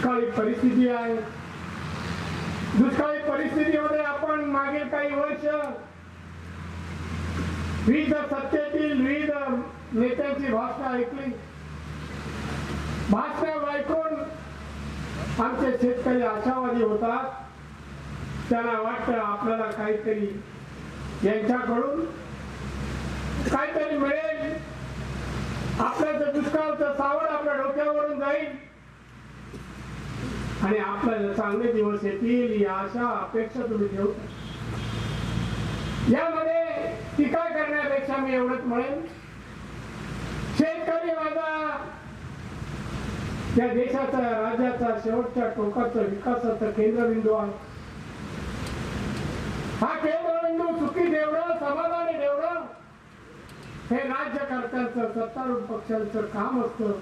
दुष्काळी परिस्थिती आहे. दुष्काळी परिस्थितीमध्ये आपण मागे काही वर्ष विविध सत्तेतील विविध नेत्यांची भाषा ऐकली. भाषा ऐकून आमचे शेतकरी आशावादी होतात. त्यांना वाटतं आपल्याला काहीतरी यांच्याकडून काहीतरी मिळेल. आपल्याचं दुष्काळचं सावड आपल्या डोक्यावरून जाईल. आणि आपल्याला चांगले दिवस येतील या अशा अपेक्षा तुम्ही ठेवता यामध्ये टीका करण्यापेक्षा मी एवढंच म्हणेन शेतकरी माझा या देशाचा राज्याचा शेवटच्या टोकाचा विकासाचा केंद्रबिंदू आहे. हा केंद्रबिंदू सुखी ठेवणं समाधानी ठेवणं हे राज्यकर्त्यांचं सत्तारूढ पक्षांचं काम असतं.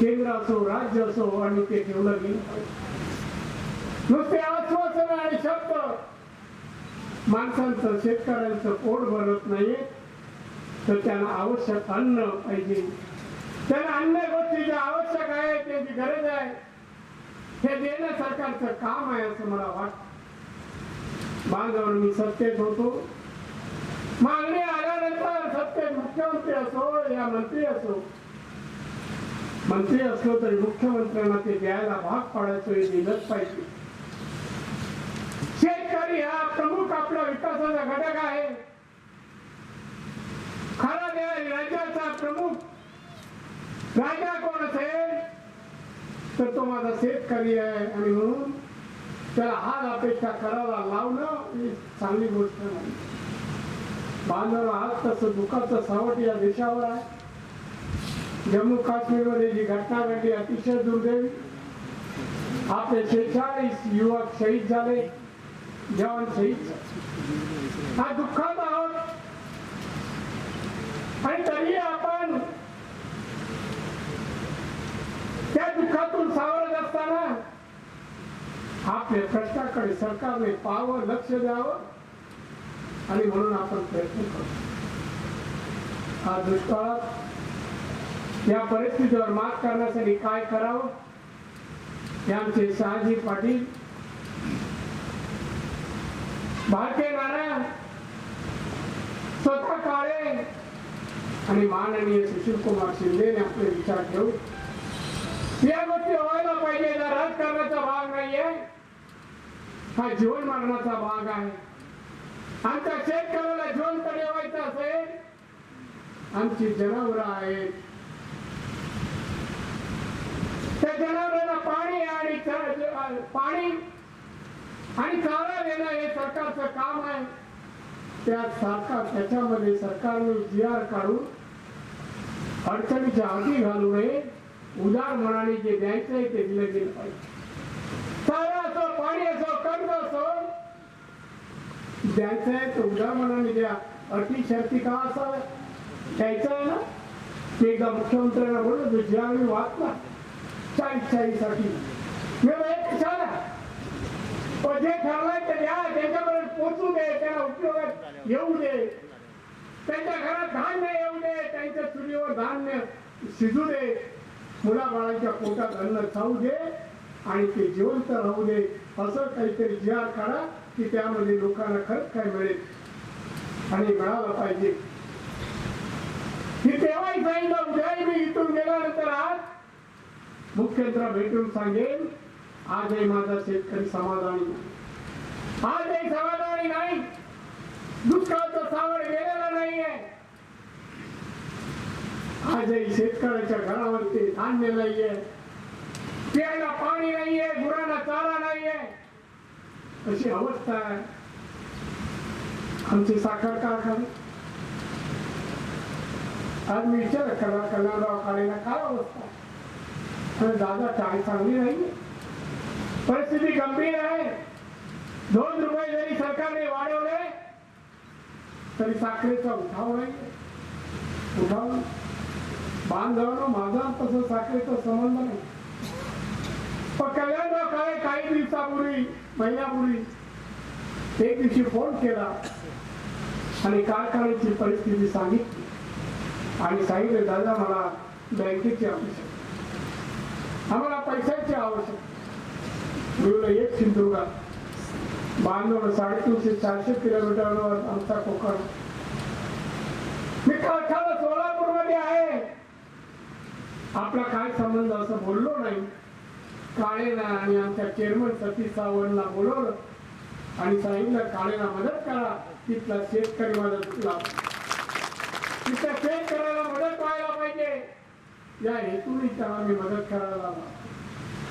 केंद्र असो राज्य असो आणि ते ठेवलं गेलं नुसते आश्वासन आणि शब्द. माणसांचं शेतकऱ्यांचं पोट भरत नाही तर त्यांना आवश्यक अन्न पाहिजे. त्यांना अन्य गोष्टी ज्या आवश्यक आहे त्याची गरज आहे. हे देणं सरकारचं काम आहे असं मला वाटतं. बांधवर मी सत्तेत होतो. मागणी आल्यानंतर सत्तेत मुख्यमंत्री असो या मंत्री असो मंत्री असलो तरी मुख्यमंत्र्यांना ते द्यायला भाग पाडायचं हे दिलंच पाहिजे. शेतकरी हा प्रमुख आपला विकासाचा घटक आहे. खरा द्या राज्याचा प्रमुख. राजा कोण असेल? तर तो माझा शेतकरी आहे आणि म्हणून त्याला हाच अपेक्षा करायला लावणं ही चांगली गोष्ट नाही. बांधव आज तसं दुःखाचं सावट या देशावर आहे. जम्मू काश्मीरमध्ये जी घटना घडली अतिशय दुर्दैवी. आपले शेहेचाळीस युवक शहीद झाले जवान शहीद झाले. हा दुःखात आहोत. आणि तरी आपण त्या दुःखातून सावरत असताना आपल्या प्रश्नाकडे सरकारने पाहावं लक्ष द्यावं आणि म्हणून आपण प्रयत्न करतो हा दुष्काळात या परिस्थितीवर मात करण्यासाठी काय करावं? हे आमचे शहाजी पाटील. भारतीय नारायण स्वतः काळे आणि माननीय सुशील कुमार शिंदे आपले विचार घेऊ. या गोष्टी व्हायला पाहिजे राजकारणाचा भाग नाहीये. हा जीवन मरणाचा भाग आहे. आमच्या शेतकऱ्याला जिवंत व्हायचं असेल आमची जनावरं आहेत. त्या जनावरांना पाणी आणि पाणी आणि चारा देणं हे सरकारचं काम आहे. त्या सरकार त्याच्यामध्ये सरकारने जी आर काढून अडचणीच्या आधी घालू नये उदार मनाने जे द्यायचं आहे ते दिलं गेलं पाहिजे. चारा असो पाणी असो कर्ज असो द्यायचं आहे तर उदार मनाने द्या. अटी शर्ती का असाव्या द्यायचं आहे ना? ते एकदा मुख्यमंत्र्यांना बोलत ज्यावेळी वाचला. चाळीस चाळीसाठी एक पण जे ते पोचू दे उपयोगात येऊ दे. त्यांच्या घरात धान्य येऊ दे त्यांच्या चुलीवर धान्य शिजू दे. मुलाबाळांच्या पोटात अन्न खाऊ दे आणि ते जिवंत राहू दे. असं काहीतरी जिहार काढा की त्यामध्ये लोकांना खरंच काय मिळेल आणि मिळालं पाहिजे. मी तेव्हाही सांगितलं उद्याही मी इथून गेल्यानंतर आज मुख्यत्र भेटून सांगेल आजही माझा शेतकरी समाधानी आजही समाधानी नाही. दुष्काळाचं सावड गेलेला नाहीये. आजही शेतकऱ्याच्या घरावरती धान्य नाहीये. प्यायला पाणी नाहीये गुरांना चारा नाहीये. अशी अवस्था आहे. आमचे साखर कारखाने. आज मी विचार करा कल्याणराव काळेला काय अवस्था तर दादा काय चांगली नाही परिस्थिती गंभीर आहे. दोन रुपये जरी सरकारने वाढवले तरी साखरेचा उठाव नाही उठाव बांधवानं माझा तसं साखरेचा संबंध नाही. पण कल्याणराव काळे काही दिवसापूर्वी महिन्यापूर्वी एक दिवशी फोन केला आणि कारखान्याची परिस्थिती सांगितली. आणि सांगितलं दादा मला बँकेची अपेक्षा आम्हाला पैशाची आवश्यक. गुरुला एक सिंधुगा बांधवड साडेतीनशे चारशे किलोमीटरवर आमचा कोकण. मी कारखाना सोलापूरमध्ये आहे. आपला काय संबंध असं बोललो नाही. काळेना आणि आमच्या चेअरमन सतीश सावंतला बोलवलं. आणि सांगितलं काळेना मदत करा. तिथला शेतकरी मदत लाव. तिथल्या शेतकऱ्याला मदत व्हायला पाहिजे या हेतूने त्याला मी मदत करायला लावला.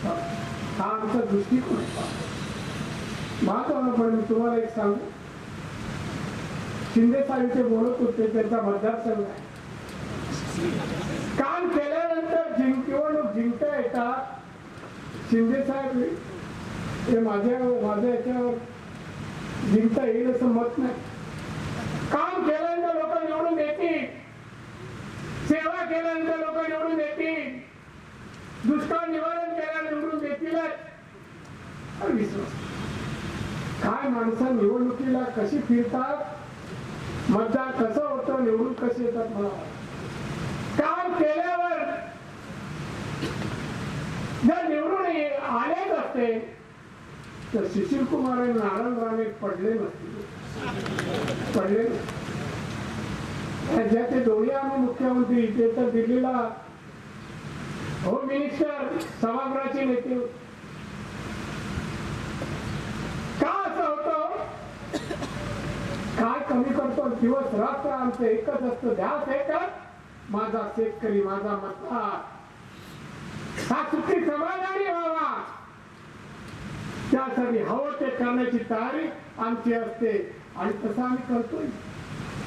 हा आमचा दृष्टिकोन होता. पण मी तुम्हाला एक सांगू. शिंदे साहेब ते बोलत होते त्यांचा मतदारसंघ आहे. काम केल्यानंतर जिंक निवडणूक जिंकता येतात शिंदे साहेब हे माझ्या माझ्या याच्यावर जिंकता येईल असं मत नाही. काम केल्यानंतर लोक निवडून येतील. सेवा केल्यानंतर लोक निवडून येतील दुष्काळ निवारण केल्यानंतर निवडून देतीलच. विश्वास. काय माणसं निवडणुकीला कशी फिरतात? मतदार कसं होतं? निवडून कसे येतात मला? काम केल्यावर जर निवडून आलेच असते तर सुशील कुमार आणि नारायण राणे पडले नसते पडले नसते. ज्याचे दोन्ही आम्ही मुख्यमंत्री ते तर दिल्लीला. होम मिनिस्टर सभागृहाचे नेते. का असं होतं? काय कमी करतो? दिवस रात्र आमचं एकच असतं. ध्यास एकच माझा शेतकरी माझा मतदार हा सुखी समाधानी व्हावा त्यासाठी हवं ते करण्याची तयारी आमची असते. आणि तसं आम्ही करतोय.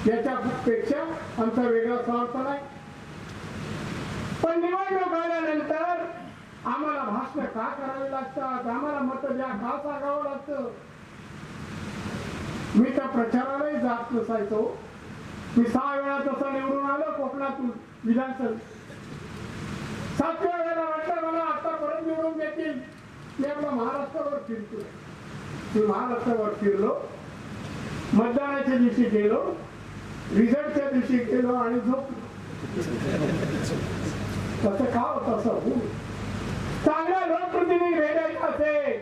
याच्यापेक्षा आमचा वेगळा स्वार्थ नाही. पण निवडणूक आल्यानंतर आम्हाला भाषण का करावी लागतात आम्हाला मत द्या का सांगावं लागतं? मी त्या प्रचारालाही जात नसायचो. मी सहा वेळा तसा निवडून आलो कोकणातून विधानसभा सातव्या वेळेला वाटलं मला आता परत निवडून देतील मी आपला महाराष्ट्रावर फिरतो मी महाराष्ट्रावर फिरलो. मतदानाच्या दिवशी गेलो. रिझल्टच्या दिवशी गेलो आणि झोप. तसं का होत असं? हो चांगला लोकप्रतिनिधी भेटायचा असेल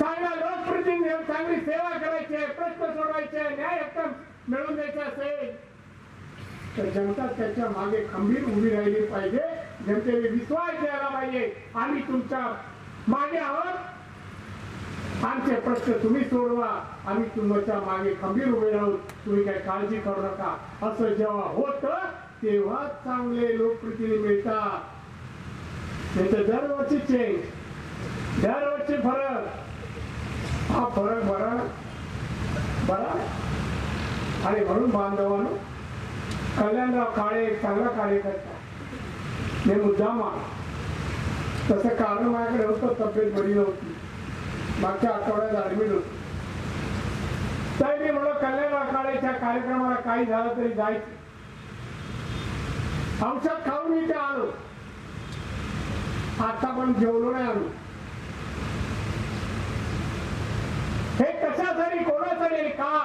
चांगला लोकप्रतिनिधी चांगली सेवा करायची आहे प्रश्न सोडवायचे न्याय हक्क मिळवून द्यायचे असेल तर जनता त्याच्यामागे खंबीर उभी राहिली पाहिजे. जनतेने विश्वास द्यायला पाहिजे. आम्ही तुमच्या मागे आहोत. आमचे प्रश्न तुम्ही सोडवा. आम्ही तुमच्या मागे खंबीर उभे राहू तुम्ही काही काळजी करू नका. असं जेव्हा होत तेव्हा चांगले लोकप्रतिनिधी मिळतात. त्याचं दरवर्षी चेंज दरवर्षी फरक. हा फरक बरा बरा. आणि म्हणून बांधवानो कल्याणराव काळे चांगला कार्यकर्ता. मी मुद्दामा तसं कारण माझ्याकडे होतं तब्येत बरी नव्हती. मागच्या आठवड्यात ऍडमिट होती. तर मी म्हणलं कल्याण आखाड्याच्या कार्यक्रमाला काही झालं तरी जायचं. औषध खाऊन मी इथे आलो. आता पण जेवलो नाही आलो हे कशासाठी कोणासाठी का?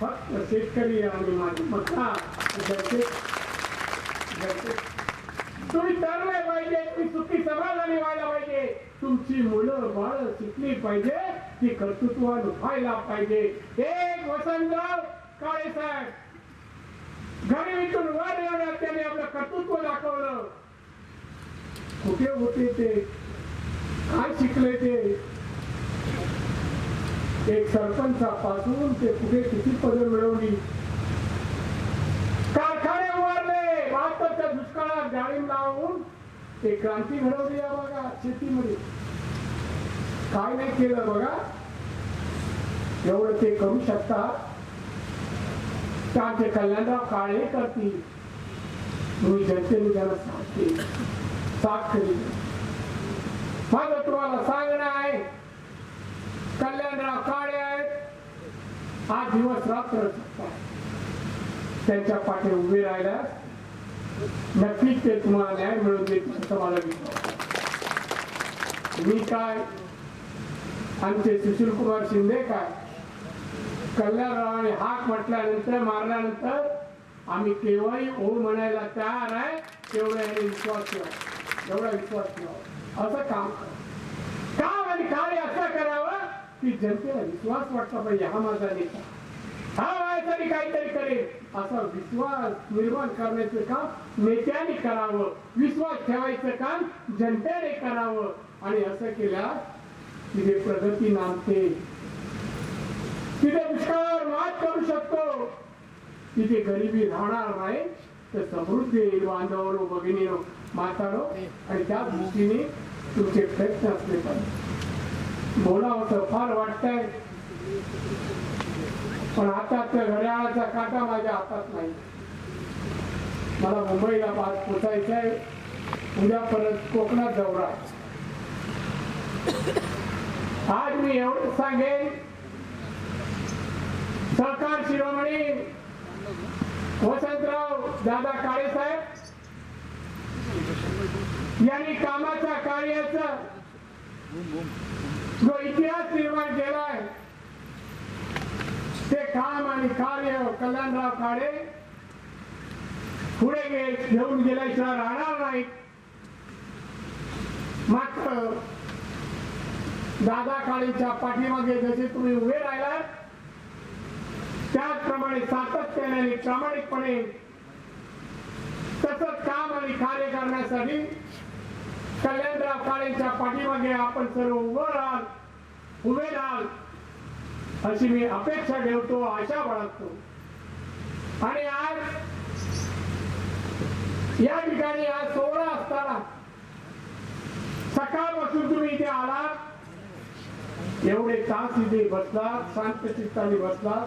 फक्त शेतकरी आणि माझी मतदार तुम्ही तरले पाहिजे तुम्ही सुखी समाधानी व्हायला पाहिजे. तुमची मुलं बाळ शिकली पाहिजे ती कर्तृत्वान व्हायला पाहिजे. एक वसंतराव काळे साहेब. गरिबीतून वर येण्यात त्याने आपलं कर्तृत्व दाखवलं. कुठे होते ते? काय शिकले ते? एक सरपंचापासून ते कुठे किती पद मिळवली? कारखाने उभारले. बहात्तरच्या दुष्काळात डाळिंब लावून ते क्रांती घडवली या बघा शेतीमध्ये. काय नाही केलं बघा. एवढं ते करू शकतात. तर आमचे कल्याणराव काळे करतील. तुम्ही जनतेने त्याला साथ साथ केली माझं तुम्हाला सांगणं आहे कल्याणराव काळे आहेत. आज दिवस रात्र त्यांच्या पाठी उभे राहिल्यास नक्कीच ते तुम्हाला न्याय मिळवून देतील असं मला विश्वास मी काय आमचे सुशील कुमार शिंदे काय कल्याणरावाने हाक म्हटल्यानंतर मारल्यानंतर आम्ही केव्हाही ओ म्हणायला तयार आहे तेवढा याने विश्वास ठेवा. एवढा विश्वास ठेवा. असं काम काम आणि कार्य असं करावं की जनतेला विश्वास वाटला पाहिजे हा माझा नेता हा काहीतरी करेल. असा विश्वास निर्माण करण्याचं काम नेत्याने करावं. विश्वास ठेवायचं काम जनतेने करावं. आणि असं केल्यास तिथे प्रगती नांदते. तिथे दुष्काळावर मात करू शकतो. तिथे गरिबी राहणार नाही. तर समृद्धी येईल बांधवानो भगिनीनो मातानो आणि त्या दृष्टीने तुमचे प्रयत्न असले पाहिजे. बोलावं तर फार वाटतंय. पण आता त्या घड्याळाचा काटा माझ्या हातात नाही. मला मुंबईला आज पोचायचं आहे. उद्या परत कोकणात दौरा आज मी एवढं सांगेन. सरकार शिरोमणी वसंतराव दादा काळे साहेब यांनी कामाचा कार्याचा जो इतिहास निर्माण केला ते काम आणि कार्य कल्याणराव काळे पुढे घेऊन गेल्याशिवाय राहणार नाहीत. मात्र दादा काळेच्या पाठीमागे जसे तुम्ही उभे राहिलात त्याचप्रमाणे सातत्याने आणि प्रामाणिकपणे तसंच काम आणि कार्य करण्यासाठी कल्याणराव काळेच्या पाठीमागे आपण सर्व उभं राहाल उभे राहाल. अशी मी अपेक्षा ठेवतो आशा बाळगतो. आणि आज या ठिकाणी आज सोहळा असताना सकाळपासून तुम्ही इथे आलात. एवढे तास इथे बसलात शांत चित्ताने बसलात.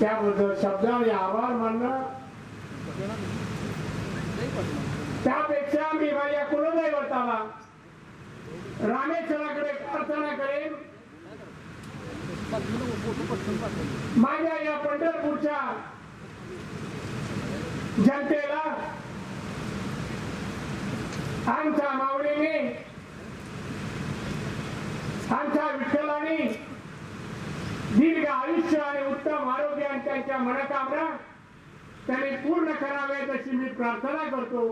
त्याबद्दल शब्दाने आभार मानणं. त्यापेक्षा मी माझ्या कुलदैवताला रामेश्वराकडे प्रार्थना करेन. माझ्या या पंढरपूरच्या जनतेला आमच्या मावळीने आमच्या विठ्ठलाने दीर्घ आयुष्य आणि उत्तम आरोग्य आणि त्यांच्या मनकामना त्याने पूर्ण कराव्यात अशी मी प्रार्थना करतो.